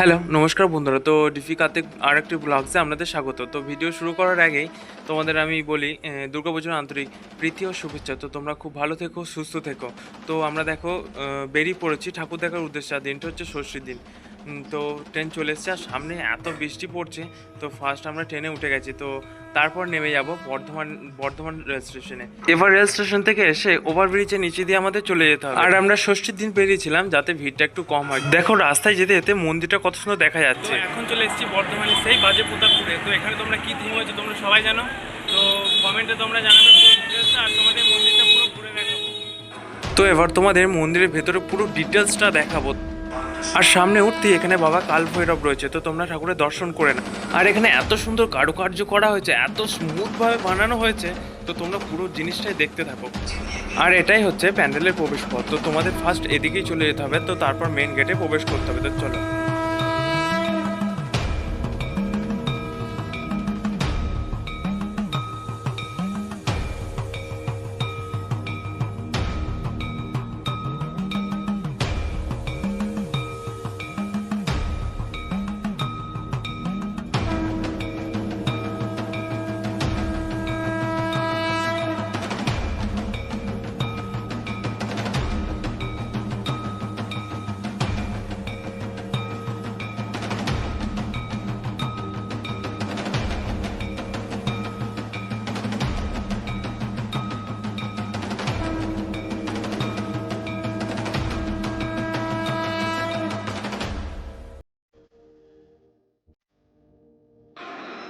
Hello, নমস্কার বন্ধুরা। তো ডিফি কার্তিক আর একটি ব্লগসে আপনাদের স্বাগত। তো ভিডিও শুরু করার আগেই তোমাদের আমি বলি দুর্গাপুজোর আন্তরিক প্রীতি ও শুভেচ্ছা। তো তোমরা খুব ভালো থেকো, সুস্থ থেকো। তো আমরা দেখো বেরিয়ে পড়েছি ঠাকুর দেখার উদ্দেশ্যে। দিনটা হচ্ছে ষষ্ঠীর দিন। তো ট্রেন চলে এসছে। আর সামনে এত বৃষ্টি পড়ছে তো ফার্স্ট আমরা ট্রেনে উঠে গেছি। তো তারপর নেমে যাব বর্ধমান বর্ধমান রেল স্টেশনে এবার রেল স্টেশন থেকে এসে ওভারব্রিজের নিচে দিয়ে আমাদের চলে যেতে হবে। আর আমরা ষষ্ঠীর দিন বেরিয়েছিলাম যাতে ভিড়টা একটু কম হয়। দেখো রাস্তায় যেতে যেতে মন্দিরটা কত সুন্দর দেখা যাচ্ছে। এখন চলে এসেছি বর্ধমানে সেই বাজে প্রতাপপুরে। তো এখানে তোমরা কি থিম হয়েছে তোমরা সবাই জানো? তো কমেন্টে তোমরা জানাবে পুরো ডিটেলসটা আর তোমাদের মন্দিরটা পুরো ঘুরে দেখাবো। তো এবার তোমাদের মন্দিরের ভেতরে পুরো ডিটেলসটা দেখাবো। আর সামনে উঠতে এখানে বাবা কাল ভৈরব রয়েছে, তো তোমরা ঠাকুরের দর্শন করে না আর এখানে এত সুন্দর কারুকার্য করা হয়েছে, এত স্মুথ ভাবে বানানো হয়েছে, তো তোমরা পুরো জিনিসটাই দেখতে থাকো। আর এটাই হচ্ছে প্যান্ডেলের প্রবেশ পথ তো তোমাদের ফার্স্ট এদিকেই চলে যেতে হবে, তো তারপর মেন গেটে প্রবেশ করতে হবে, তো চলো।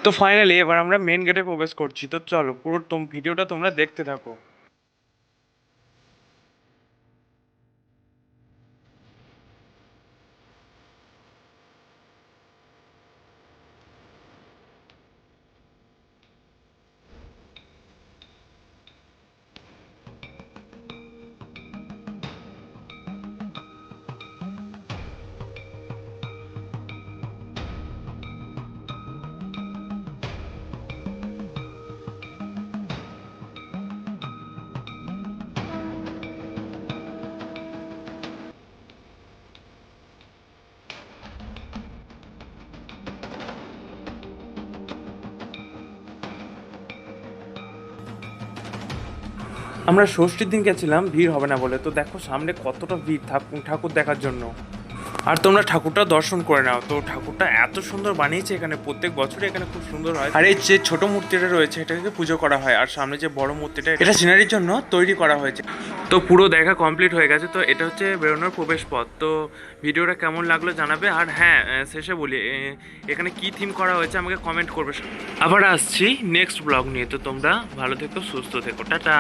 তো ফাইনালি এবার আমরা মেন গেটে প্রবেশ করছি। তো চলো পুরো ভিডিওটা তোমরা দেখতে থাকো। আমরা ষষ্ঠীর দিন গেছিলাম ভিড় হবে না বলে। তো দেখো সামনে কতটা ভিড় ঠাকুর ঠাকুর দেখার জন্য। আর তোমরা ঠাকুরটা দর্শন করে নাও। তো ঠাকুরটা এত সুন্দর বানিয়েছে এখানে প্রত্যেক বছরই এখানে খুব সুন্দর হয়। আর এই যে ছোট মূর্তিটা রয়েছে এটাকে পুজো করা হয়। আর সামনে যে বড় মূর্তিটা এটা সিনারির জন্য তৈরি করা হয়েছে। তো পুরো দেখা কমপ্লিট হয়ে গেছে। তো এটা হচ্ছে বেরোনোর প্রবেশ পথ। তো ভিডিওটা কেমন লাগল জানাবে। আর হ্যাঁ শেষে বলি এখানে কি থিম করা হয়েছে আমাকে কমেন্ট করবে। আবার আসছি নেক্সট ব্লগ নিয়ে। তো তোমরা ভালো থেকো সুস্থ থেকো। টাটা।